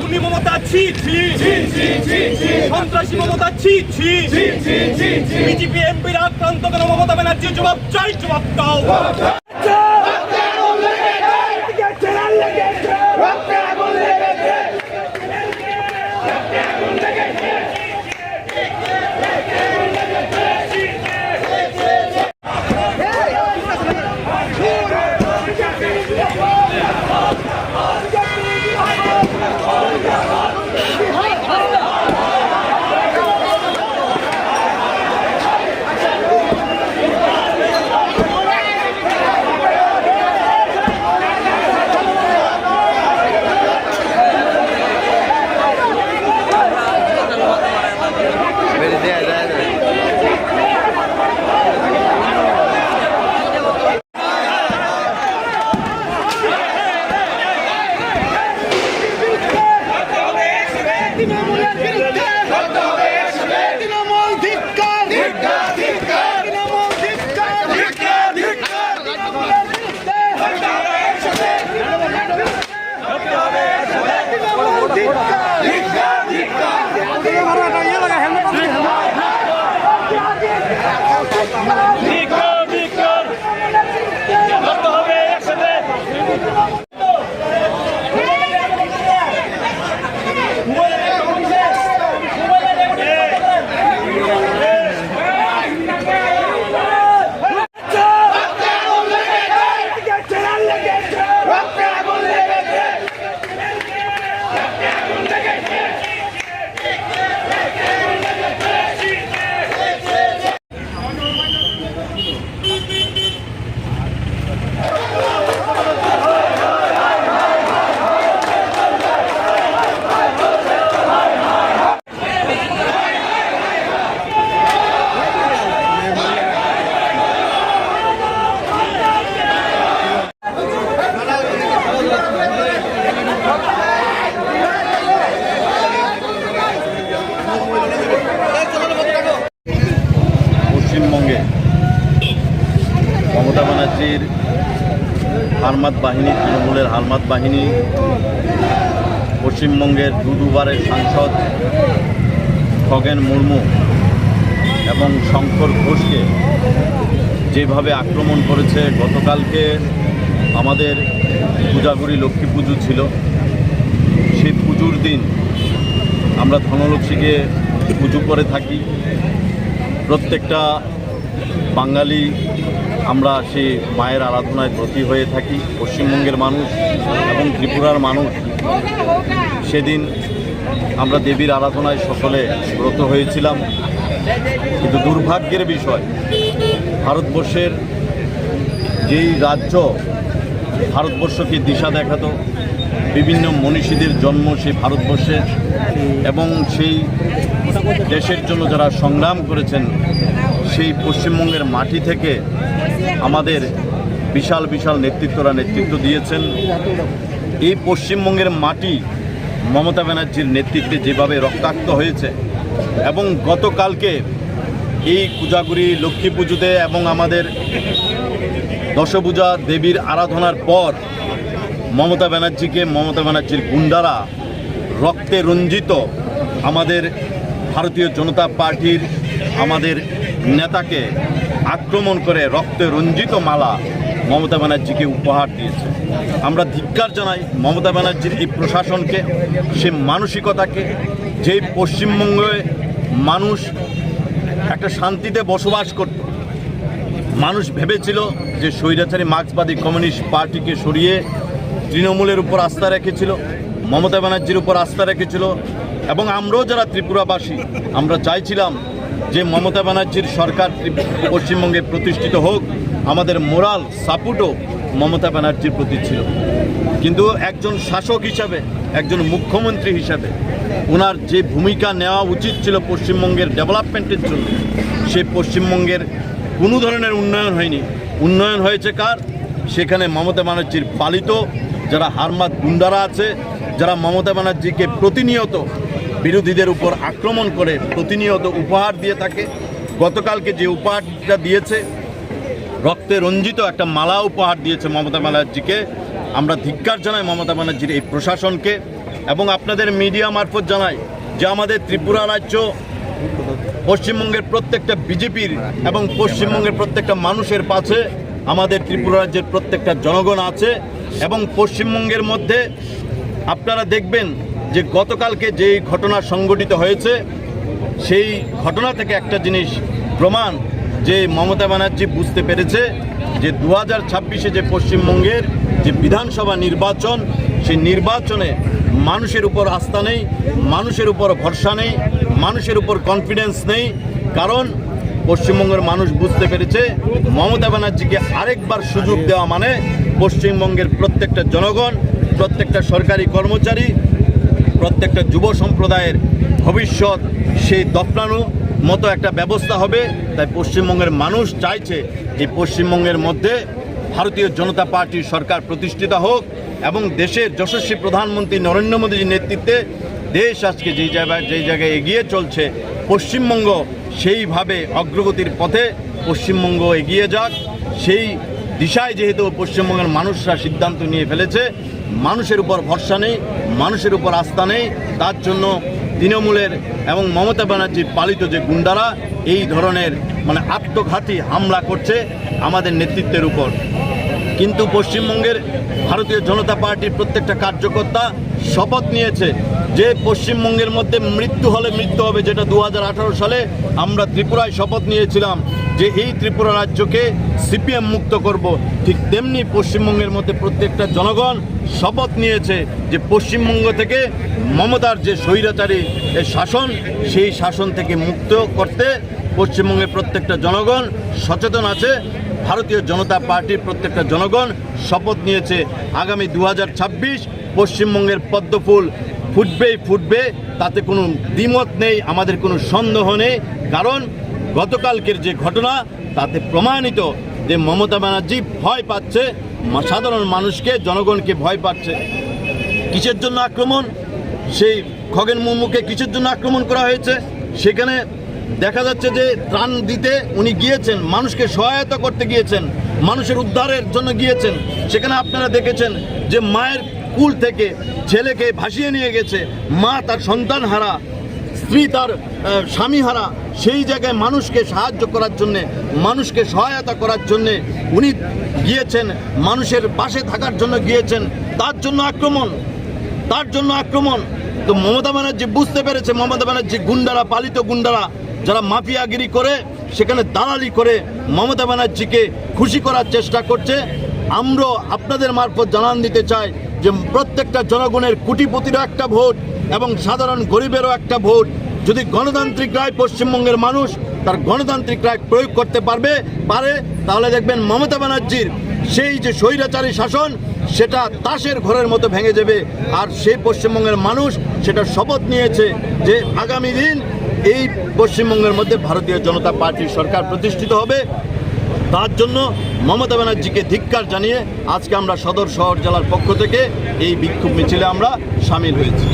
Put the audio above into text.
তুমি মমতা, ছি ছি সন্ত্রাসী মমতা, ছি ছি বিজেপি এমপির আক্রান্ত কেন মমতা ব্যানার্জির জবাব চাই, জবাব দাও। মমতা ব্যানার্জির হারমাত বাহিনী, তৃণমূলের হারমাত বাহিনী, পশ্চিমবঙ্গের দু দুবারের সাংসদ খগেন মুর্মু এবং শঙ্কর ঘোষকে যেভাবে আক্রমণ করেছে, গতকালকে আমাদের পূজাগুড়ি লক্ষ্মী পুজো ছিল। সেই পুজোর দিন আমরা ধনলক্ষ্মীকে পুজো করে থাকি। প্রত্যেকটা বাঙালি, আমরা সেই মায়ের আরাধনায় ব্রতী হয়ে থাকি, পশ্চিমবঙ্গের মানুষ এবং ত্রিপুরার মানুষ। সেদিন আমরা দেবীর আরাধনায় সকলে ব্রত হয়েছিলাম। কিন্তু দুর্ভাগ্যের বিষয়, ভারতবর্ষের যেই রাজ্য, ভারতবর্ষকে দিশা দেখাতো, বিভিন্ন মনীষীদের জন্ম সেই ভারতবর্ষে এবং সেই দেশের জন্য যারা সংগ্রাম করেছেন সেই পশ্চিমবঙ্গের মাটি থেকে আমাদের বিশাল বিশাল নেতৃত্বরা নেতৃত্ব দিয়েছেন। এই পশ্চিমবঙ্গের মাটি মমতা ব্যানার্জির নেতৃত্বে যেভাবে রক্তাক্ত হয়েছে এবং গতকালকে এই পূজাগুড়ি, লক্ষ্মী পুজোতে এবং আমাদের দশভূজা দেবীর আরাধনার পর মমতা ব্যানার্জিকে, মমতা ব্যানার্জির গুন্ডারা রক্তে রঞ্জিত আমাদের ভারতীয় জনতা পার্টির আমাদের নেতাকে আক্রমণ করে রক্তে রঞ্জিত মালা মমতা ব্যানার্জিকে উপহার দিয়েছে। আমরা ধিক্কার জানাই মমতা ব্যানার্জির এই প্রশাসনকে, সে মানসিকতাকে যেই পশ্চিমবঙ্গে মানুষ একটা শান্তিতে বসবাস করত। মানুষ ভেবেছিল যে স্বৈরাচারী মার্ক্সবাদী কমিউনিস্ট পার্টিকে সরিয়ে তৃণমূলের উপর আস্থা রেখেছিল, মমতা ব্যানার্জির উপর আস্থা রেখেছিল। এবং আমরাও যারা ত্রিপুরাবাসী, আমরা চাইছিলাম যে মমতা ব্যানার্জির সরকার পশ্চিমবঙ্গে প্রতিষ্ঠিত হোক, আমাদের মোরাল সাপোর্টও মমতা ব্যানার্জির প্রতি ছিল। কিন্তু একজন শাসক হিসাবে, একজন মুখ্যমন্ত্রী হিসাবে ওনার যে ভূমিকা নেওয়া উচিত ছিল পশ্চিমবঙ্গের ডেভেলপমেন্টের জন্য, সে পশ্চিমবঙ্গের কোনো ধরনের উন্নয়ন হয়নি। উন্নয়ন হয়েছে কার? সেখানে মমতা ব্যানার্জির পালিত যারা হারমাত গুন্ডারা আছে, যারা মমতা ব্যানার্জিকে প্রতিনিয়ত বিরোধীদের উপর আক্রমণ করে প্রতিনিয়ত উপহার দিয়ে থাকে। গতকালকে যে উপহারটা দিয়েছে, রক্তে রঞ্জিত একটা মালা উপহার দিয়েছে মমতা ব্যানার্জিকে। আমরা ধিক্কার জানাই মমতা ব্যানার্জির এই প্রশাসনকে এবং আপনাদের মিডিয়া মারফত জানাই যে আমাদের ত্রিপুরা রাজ্য পশ্চিমবঙ্গের প্রত্যেকটা বিজেপির এবং পশ্চিমবঙ্গের প্রত্যেকটা মানুষের পাশে আমাদের ত্রিপুরা রাজ্যের প্রত্যেকটা জনগণ আছে এবং পশ্চিমবঙ্গের মধ্যে আপনারা দেখবেন যে গতকালকে যেই ঘটনা সংঘটিত হয়েছে, সেই ঘটনা থেকে একটা জিনিস প্রমাণ যে মমতা ব্যানার্জি বুঝতে পেরেছে যে দু হাজার ছাব্বিশে যে পশ্চিমবঙ্গের যে বিধানসভা নির্বাচন, সেই নির্বাচনে মানুষের উপর আস্থা নেই, মানুষের উপর ভরসা নেই, মানুষের উপর কনফিডেন্স নেই। কারণ পশ্চিমবঙ্গের মানুষ বুঝতে পেরেছে, মমতা ব্যানার্জিকে আরেকবার সুযোগ দেওয়া মানে পশ্চিমবঙ্গের প্রত্যেকটা জনগণ, প্রত্যেকটা সরকারি কর্মচারী প্রত্যেকটা যুব সম্প্রদায়ের ভবিষ্যৎ সেই দফনানো মতো একটা ব্যবস্থা হবে। তাই পশ্চিমবঙ্গের মানুষ চাইছে যে পশ্চিমবঙ্গের মধ্যে ভারতীয় জনতা পার্টির সরকার প্রতিষ্ঠিত হোক এবং দেশের যশস্বী প্রধানমন্ত্রী নরেন্দ্র মোদীর নেতৃত্বে দেশ আজকে যেই জায়গায় যেই জায়গায় এগিয়ে চলছে, পশ্চিমবঙ্গ সেইভাবে অগ্রগতির পথে পশ্চিমবঙ্গ এগিয়ে যাক। সেই দিশায় যেহেতু পশ্চিমবঙ্গের মানুষরা সিদ্ধান্ত নিয়ে ফেলেছে মানুষের উপর ভরসা নেই, মানুষের উপর আস্থা নেই। তার জন্য তৃণমূলের এবং মমতা ব্যানার্জির পালিত যে গুন্ডারা, এই ধরনের মানে আত্মঘাতী হামলা করছে আমাদের নেতৃত্বের উপর। কিন্তু পশ্চিমবঙ্গের ভারতীয় জনতা পার্টির প্রত্যেকটা কার্যকর্তা শপথ নিয়েছে যে পশ্চিমবঙ্গের মধ্যে মৃত্যু হলে মৃত্যু হবে, যেটা দু হাজার আঠারো সালে আমরা ত্রিপুরায় শপথ নিয়েছিলাম যে এই ত্রিপুরা রাজ্যকে সিপিএম মুক্ত করব। ঠিক তেমনি পশ্চিমবঙ্গের মধ্যে প্রত্যেকটা জনগণ শপথ নিয়েছে যে পশ্চিমবঙ্গ থেকে মমতার যে স্বৈরাচারী শাসন, সেই শাসন থেকে মুক্ত করতে পশ্চিমবঙ্গের প্রত্যেকটা জনগণ সচেতন আছে। ভারতীয় জনতা পার্টির প্রত্যেকটা জনগণ শপথ নিয়েছে। আগামী দু হাজার ছাব্বিশ পশ্চিমবঙ্গের পদ্মফুল ফুটবেই ফুটবে, তাতে কোনো দ্বিমত নেই, আমাদের কোনো সন্দেহ নেই। কারণ গতকালকের যে ঘটনা, তাতে প্রমাণিত যে মমতা ব্যানার্জি ভয় পাচ্ছে, সাধারণ মানুষকে, জনগণকে ভয় পাচ্ছে। কিসের জন্য আক্রমণ? সেই খগেন মুর্মুকে কিসের জন্য আক্রমণ করা হয়েছে? সেখানে দেখা যাচ্ছে যে ত্রাণ দিতে উনি গিয়েছেন, মানুষকে সহায়তা করতে গিয়েছেন, মানুষের উদ্ধারের জন্য গিয়েছেন। সেখানে আপনারা দেখেছেন যে মায়ের কুল থেকে ছেলেকে ভাসিয়ে নিয়ে গেছে। মা তার সন্তান হারা, স্ত্রী তার স্বামী হারা। সেই জায়গায় মানুষকে সাহায্য করার জন্যে, মানুষকে সহায়তা করার জন্যে উনি গিয়েছেন, মানুষের পাশে থাকার জন্য গিয়েছেন। তার জন্য আক্রমণ, তার জন্য আক্রমণ। তো মমতা ব্যানার্জি বুঝতে পেরেছে, মমতা ব্যানার্জি গুন্ডারা, পালিত গুন্ডারা, যারা মাফিয়াগিরি করে, সেখানে দালালি করে মমতা ব্যানার্জিকে খুশি করার চেষ্টা করছে। আমরা আপনাদের মারফত জানান দিতে চাই। যে প্রত্যেকটা জনগণের কোটিপতিরও একটা ভোট এবং সাধারণ গরিবেরও একটা ভোট। যদি গণতান্ত্রিক রায় পশ্চিমবঙ্গের মানুষ তার গণতান্ত্রিক রায় প্রয়োগ করতে পারবে, পারে, তাহলে দেখবেন মমতা ব্যানার্জির সেই যে স্বৈরাচারী শাসন, সেটা তাসের ঘরের মতো ভেঙে যাবে। আর সেই পশ্চিমবঙ্গের মানুষ সেটা শপথ নিয়েছে যে আগামী দিন এই পশ্চিমবঙ্গের মধ্যে ভারতীয় জনতা পার্টির সরকার প্রতিষ্ঠিত হবে। তার জন্য মমতা ব্যানার্জিকে ধিক্কার জানিয়ে আজকে আমরা সদর শহর জেলার পক্ষ থেকে এই বিক্ষোভ মিছিলে আমরা সামিল হয়েছি।